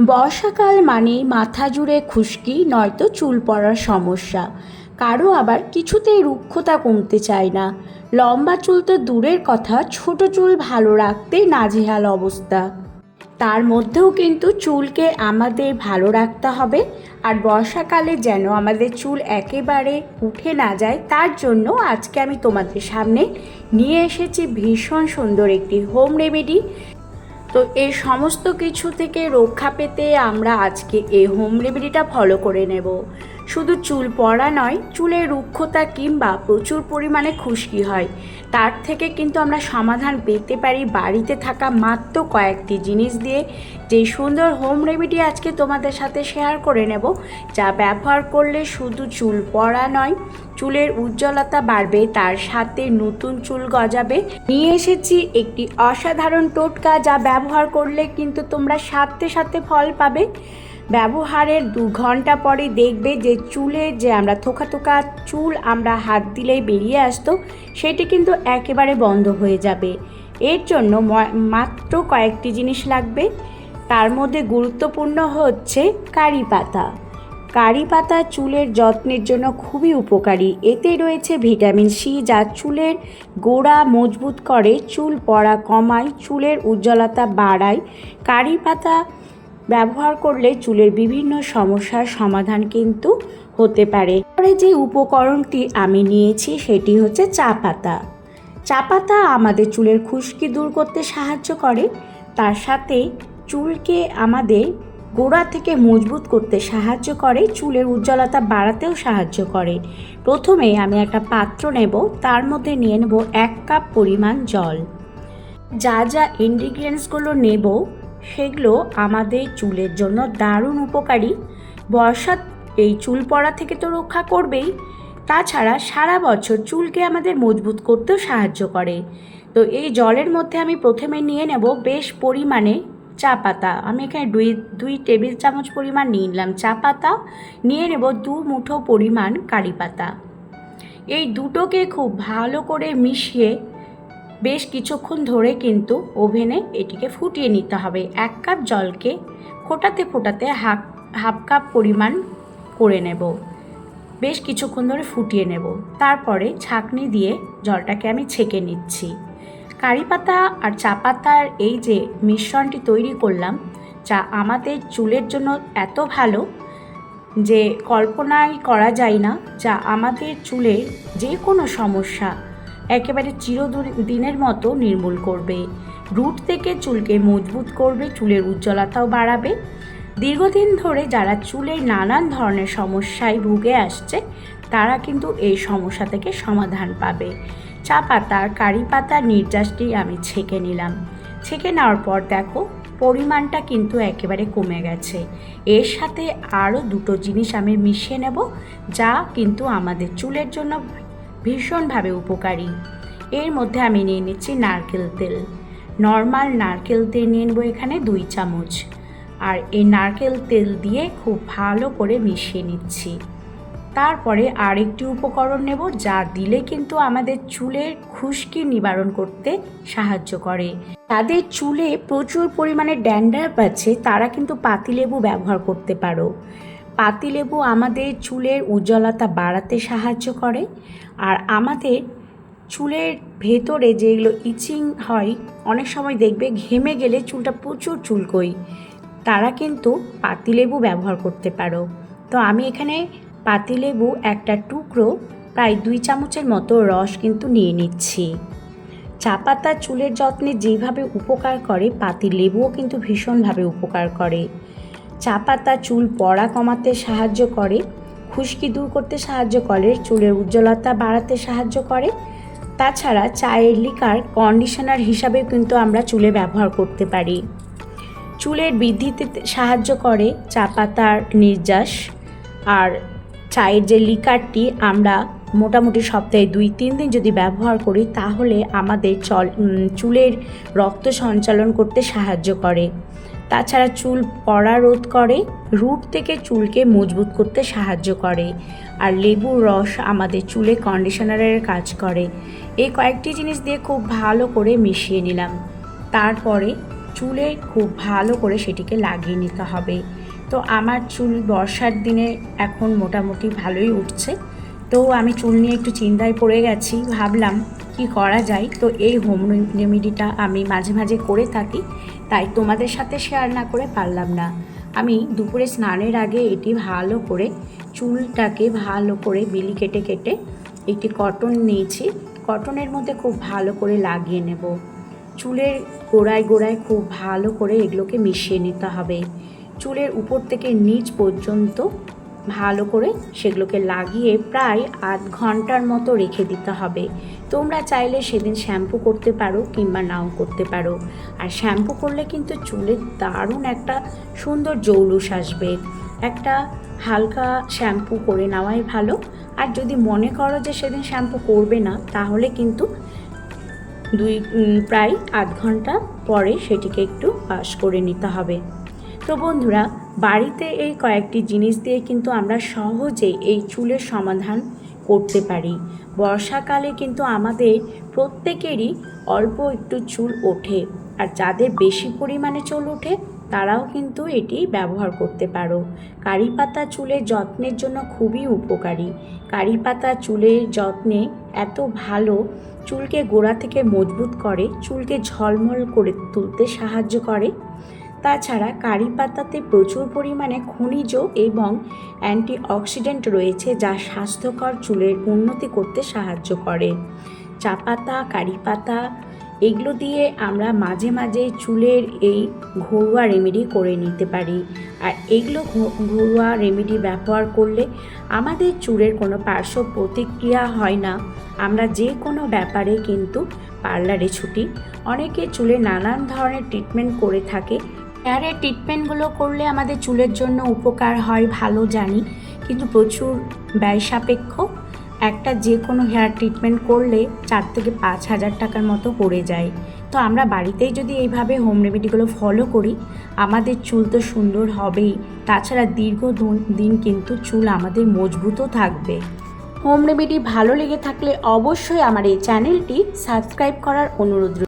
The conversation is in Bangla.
বর্ষাকাল মানে মাথা জুড়ে খুশকি, নয়তো চুল পড়ার সমস্যা। কারও আবার কিছুতেই রুক্ষতা কমতে চায় না। লম্বা চুল তো দূরের কথা, ছোট চুল ভালো রাখতেই নাজেহাল অবস্থা। তার মধ্যেও কিন্তু চুলকে আমাদের ভালো রাখতে হবে, আর বর্ষাকালে যেন আমাদের চুল একেবারে উঠে না যায়, তার জন্য আজকে আমি তোমাদের সামনে নিয়ে এসেছি ভীষণ সুন্দর একটি হোম রেমেডি। তো এই সমস্ত কিছু থেকে রক্ষা পেতে আমরা আজকে এই হোম রেমেডিটা ফলো করে নেব। শুধু চুল পড়া নয়, চুলের রুক্ষতা কিংবা প্রচুর পরিমাণে খুশকি হয়। তার থেকে কিন্তু আমরা সমাধান পেতে পারি বাড়িতে থাকা মাত্র কয়েকটি জিনিস দিয়ে। যে সুন্দর হোম রেমেডি আজকে তোমাদের সাথে শেয়ার করে নেব, যা ব্যবহার করলে শুধু চুল পড়া নয়, চুলের উজ্জ্বলতা বাড়বে, তার সাথে নতুন চুল গজাবে। নিয়ে এসেছি একটি অসাধারণ টোটকা যা ব্যবহার করলে কিন্তু তোমরা সাথে সাথে ফল পাবে। ব্যবহারের দু ঘণ্টা পরে দেখবে যে চুলে যে আমরা থোকা থোকা চুল আমরা হাত দিলেই বেরিয়ে আসতো, সেটি কিন্তু একেবারে বন্ধ হয়ে যাবে। এর জন্য মাত্র কয়েকটি জিনিস লাগবে। তার মধ্যে গুরুত্বপূর্ণ হচ্ছে কারি পাতা। কারি পাতা চুলের যত্নের জন্য খুবই উপকারী। এতে রয়েছে ভিটামিন সি যা চুলের গোড়া মজবুত করে, চুল পড়া কমায়, চুলের উজ্জ্বলতা বাড়ায়। কারি পাতা ব্যবহার করলে চুলের বিভিন্ন সমস্যার সমাধান কিন্তু হতে পারে। পরে যে উপকরণটি আমি নিয়েছি সেটি হচ্ছে চা পাতা। চা পাতা আমাদের চুলের খুশকি দূর করতে সাহায্য করে। তার সাথে চুলকে আমাদের গোড়া থেকে মজবুত করতে সাহায্য করে, চুলের উজ্জ্বলতা বাড়াতেও সাহায্য করে। প্রথমে আমি একটা পাত্র নেব, তার মধ্যে নিয়ে নেব এক কাপ পরিমাণ জল। যা যা ইনগ্রিডিয়েন্টসগুলো নেব সেগুলো আমাদের চুলের জন্য দারুণ উপকারী। বর্ষা এই চুল পড়া থেকে তো রক্ষা করবেই। তাছাড়া সারা বছর চুলকে আমাদের মজবুত করতেও সাহায্য করে। তো এই জলের মধ্যে আমি প্রথমে নিয়ে নেব বেশ পরিমাণে চা পাতা। আমি এখানে দুই দুই টেবিল চামচ পরিমাণ নিয়ে নিলাম চা পাতা। নিয়ে নেব দু মুঠো পরিমাণ কারি পাতা। এই দুটোকে খুব ভালো করে মিশিয়ে বেশ কিছুক্ষণ ধরে কিন্তু ওভেনে এটিকে ফুটিয়ে নিতে হবে। এক কাপ জলকে ফোটাতে ফোটাতে হাফ হাফ কাপ পরিমাণ করে নেব। বেশ কিছুক্ষণ ধরে ফুটিয়ে নেব। তারপরে ছাঁকনি দিয়ে জলটাকে আমি ছেঁকে নিচ্ছি। কারি পাতা আর চা পাতার এই যে মিশ্রণটি তৈরি করলাম, যা আমাদের চুলের জন্য এত ভালো যে কল্পনাই করা যায় না, যা আমাদের চুলের যে কোনো সমস্যা একেবারে চিরদিনের মতো নির্মূল করবে। রুট থেকে চুলকে মজবুত করবে, চুলের উজ্জ্বলতাও বাড়াবে। দীর্ঘদিন ধরে যারা চুলের নানান ধরনের সমস্যায় ভুগে আসছে, তারা কিন্তু এই সমস্যা থেকে সমাধান পাবে। চা পাতার কারি পাতার নির্যাসটি আমি ছেঁকে নিলাম। ছেঁকে নেওয়ার পর দেখো, পরিমাণটা কিন্তু একেবারে কমে গেছে। এর সাথে আরও দুটো জিনিস আমি মিশিয়ে নেব, যা কিন্তু আমাদের চুলের জন্য ভীষণভাবে উপকারী। এর মধ্যে আমি নিয়ে নিচ্ছি নারকেল তেল। নর্মাল নারকেল তেল নিয়ে নেব এখানে দুই চামচ। আর এই নারকেল তেল দিয়ে খুব ভালো করে মিশিয়ে নিচ্ছি। তারপরে আরেকটি উপকরণ নেব, যা দিলে কিন্তু আমাদের চুলের খুশকি নিবারণ করতে সাহায্য করে। তাদের চুলে প্রচুর পরিমাণে ড্যান্ড্রাফ আছে, তারা কিন্তু পাতিলেবু ব্যবহার করতে পারো। পাতিলেবু আমাদের চুলের উজ্জ্বলতা বাড়াতে সাহায্য করে। আর আমাদের চুলের ভেতরে যেগুলো ইচিং হয়, অনেক সময় দেখবে ঘেমে গেলে চুলটা প্রচুর চুলকোই তারা কিন্তু পাতিলেবু ব্যবহার করতে পারো। তো আমি এখানে পাতিলেবু একটা টুকরো, প্রায় দুই চামচের মতো রস কিন্তু নিয়ে নিচ্ছি। চা পাতা চুলের যত্নে যেভাবে উপকার করে পাতি লেবুও কিন্তু ভীষণভাবে উপকার করে। চা পাতা চুল পড়া কমাতে সাহায্য করে, খুশকি দূর করতে সাহায্য করে, চুলের উজ্জ্বলতা বাড়াতে সাহায্য করে। তাছাড়া চায়ের লিকার, কন্ডিশনার হিসাবেও কিন্তু আমরা চুলে ব্যবহার করতে পারি। চুলের বৃদ্ধিতে সাহায্য করে চা পাতার নির্যাস। আর চায়ের যে লিকারটি আমরা মোটামুটি সপ্তাহে দুই, তিন দিন যদি ব্যবহার করি, তাহলে আমাদের চল চুলের রক্ত সঞ্চালন করতে সাহায্য করে। তাছাড়া চুল পড়া রোধ করে, রুট থেকে চুলকে মজবুত করতে সাহায্য করে। আর লেবুর রস আমাদের চুলে কন্ডিশনারের কাজ করে। এই কয়েকটি জিনিস দিয়ে খুব ভালো করে মিশিয়ে নিলাম। তারপরে চুলে খুব ভালো করে সেটিকে লাগিয়ে নিতে হবে। তো আমার চুল বর্ষার দিনে এখন মোটামুটি ভালোই উঠছে। তো আমি চুল নিয়ে একটু চিন্তায় পড়ে গেছি, ভাবলাম কি করা যায়। তো এই হোম রেমেডিটা আমি মাঝে মাঝে করে থাকি, তাই তোমাদের সাথে শেয়ার না করে পারলাম না। আমি দুপুরে স্নানের আগে এটি ভালো করে, চুলটাকে ভালো করে বিলি কেটে কেটে একটি কটন নিয়েছি। কটনের মধ্যে খুব ভালো করে লাগিয়ে নেব। চুলের গোড়ায় গোড়ায় খুব ভালো করে এগুলোকে মিশিয়ে নিতে হবে। চুলের উপর থেকে নিচ পর্যন্ত ভালো করে সেগুলোকে লাগিয়ে প্রায় আধ ঘণ্টার মতো রেখে দিতে হবে। তোমরা চাইলে সেদিন শ্যাম্পু করতে পারো কিংবা নাও করতে পারো। আর শ্যাম্পু করলে কিন্তু চুলের দারুণ একটা সুন্দর জৌলুস আসবে। একটা হালকা শ্যাম্পু করে নেওয়াই ভালো। আর যদি মনে করো যে সেদিন শ্যাম্পু করবে না, তাহলে কিন্তু দুই প্রায় আধ ঘণ্টা পরে সেটিকে একটু ওয়াশ করে নিতে হবে। তো বন্ধুরা, বাড়িতে এই কয়েকটি জিনিস দিয়ে কিন্তু আমরা সহজেই এই চুলের সমাধান করতে পারি। বর্ষাকালে কিন্তু আমাদের প্রত্যেকেরই অল্প একটু চুল ওঠে, আর যাদের বেশি পরিমাণে চুল ওঠে, তারাও কিন্তু এটি ব্যবহার করতে পারো। কারি পাতা চুলের যত্নের জন্য খুবই উপকারী। কারি পাতা চুলের যত্নে এত ভালো চুলকে গোড়া থেকে মজবুত করে, চুলকে ঝলমল করে তুলতে সাহায্য করে। তাছাড়া কারি পাতাতে প্রচুর পরিমাণে খনিজ এবং অ্যান্টিঅক্সিডেন্ট রয়েছে যা স্বাস্থ্যকর চুলের উন্নতি করতে সাহায্য করে। চা পাতা, কারি পাতা, এগুলো দিয়ে আমরা মাঝে মাঝে চুলের এই ঘরোয়া রেমেডি করে নিতে পারি। আর এগুলো ঘরোয়া রেমেডি ব্যবহার করলে আমাদের চুলের কোনো পার্শ্ব প্রতিক্রিয়া হয় না। আমরা যে কোনো ব্যাপারে কিন্তু পার্লারে ছুটি। অনেকে চুলে নানান ধরনের ট্রিটমেন্ট করে থাকে। হেয়ারের ট্রিটমেন্টগুলো করলে আমাদের চুলের জন্য উপকার হয়, ভালো জানি। কিন্তু প্রচুর ব্যয় সাপেক্ষ। একটা যে কোনো হেয়ার ট্রিটমেন্ট করলে চার থেকে পাঁচ হাজার টাকার মতো পড়ে যায়। তো আমরা বাড়িতেই যদি এইভাবে হোম রেমেডিগুলো ফলো করি, আমাদের চুল তো সুন্দর হবেই। তাছাড়া দীর্ঘ দিন কিন্তু চুল আমাদের মজবুতও থাকবে। হোম রেমেডি ভালো লেগে থাকলে অবশ্যই আমার এই চ্যানেলটি সাবস্ক্রাইব করার অনুরোধ।